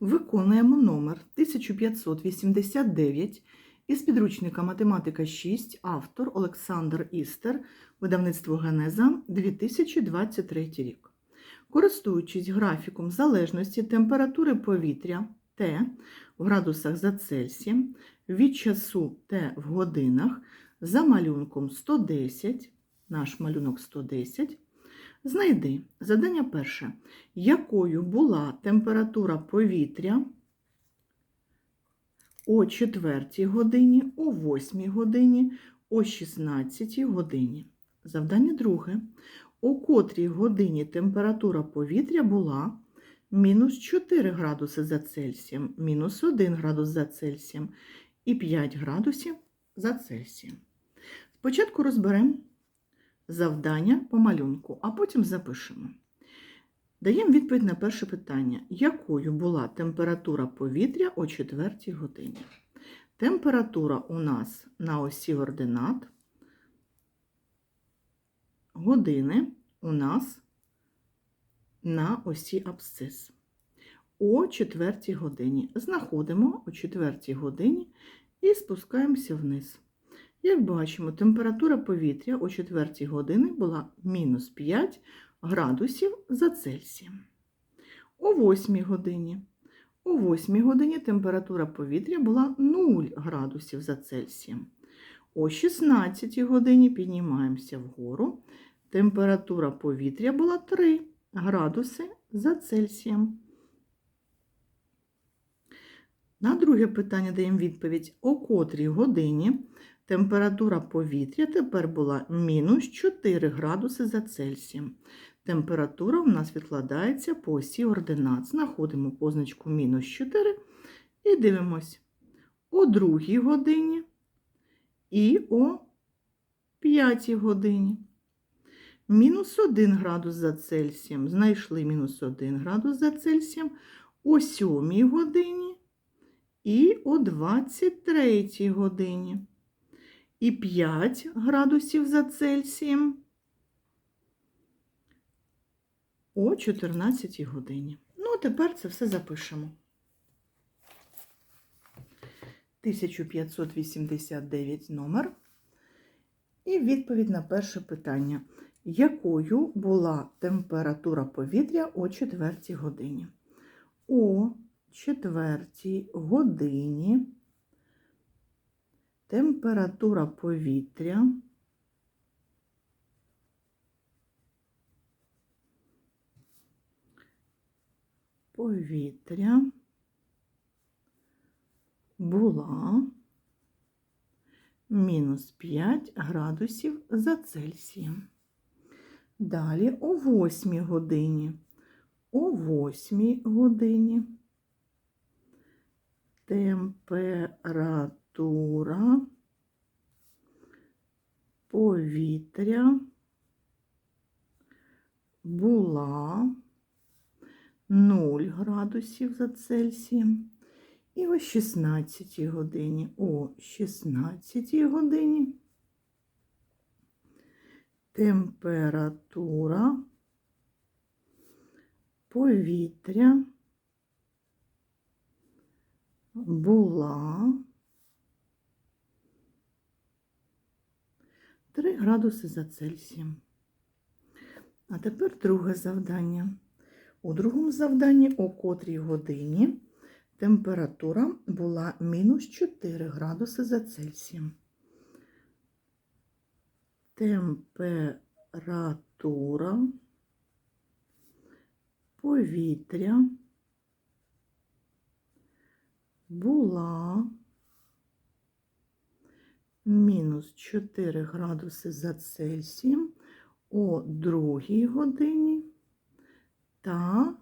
Виконуємо номер 1589 із підручника Математика 6, автор Олександр Істер, видавництво Генеза 2023 рік. Користуючись графіком залежності температури повітря Т в градусах за Цельсієм від часу Т в годинах за малюнком 110, наш малюнок 110, знайди задання перше якою була температура повітря о 4 годині, о 8 годині, о 16 годині. Завдання друге. О котрій годині температура повітря була мінус 4 градуси за Цельсієм, мінус 1 градус за Цельсієм і 5 градусів за Цельсієм. Спочатку розберемо завдання по малюнку, а потім запишемо. Даємо відповідь на перше питання. Якою була температура повітря о 4 годині? Температура у нас на осі ординат. Години у нас на осі абсцис. О 4 годині. Знаходимо о 4 годині і спускаємося вниз. Як бачимо, температура повітря о 4 години була мінус 5 градусів за Цельсієм. О 8 годині. О 8 годині температура повітря була 0 градусів за Цельсієм. О 16 годині піднімаємося вгору. Температура повітря була 3 градуси за Цельсієм. На друге питання даємо відповідь, о котрій годині температура повітря тепер була мінус 4 градуси за Цельсієм. Температура у нас відкладається по осі ординат. Знаходимо позначку мінус 4 і дивимось о 2 годині і о 5 годині. Мінус 1 градус за Цельсієм. Знайшли мінус 1 градус за Цельсієм о 7 годині і о 23 годині. І 5 градусів за Цельсієм о 14 годині. Ну, а тепер це все запишемо. 1589 номер. І відповідь на перше питання. Якою була температура повітря о 4 годині? О 4 годині температура повітря повітря була мінус 5 градусів за Цельсієм. Далі о 8 годині. О 8 годині температура повітря була 0 градусів за Цельсієм. І о 16 годині, о 16 годині температура повітря була 3 градуси за Цельсієм. А тепер друге завдання. У другому завданні о котрій годині температура була мінус 4 градуси за Цельсієм. Температура повітря була мінус 4 градуси за Цельсієм о другій годині та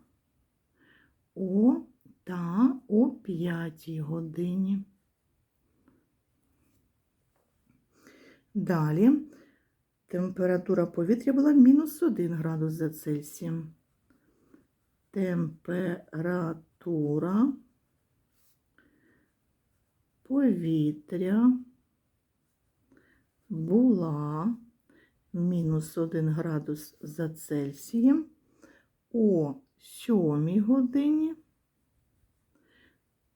о та о 5 годині. Далі температура повітря була мінус 1 градус за Цельсієм. Температура повітря була мінус 1 градус за Цельсієм о 7 годині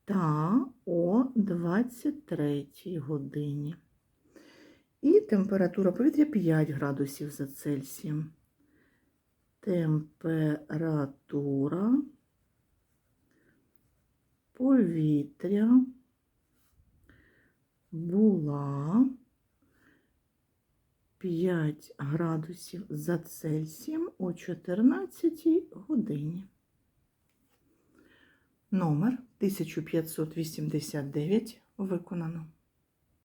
та о 23 годині. І температура повітря 5 градусів за Цельсієм. Температура повітря була 5 градусів за Цельсієм о 14 годині. Номер 1589 виконано.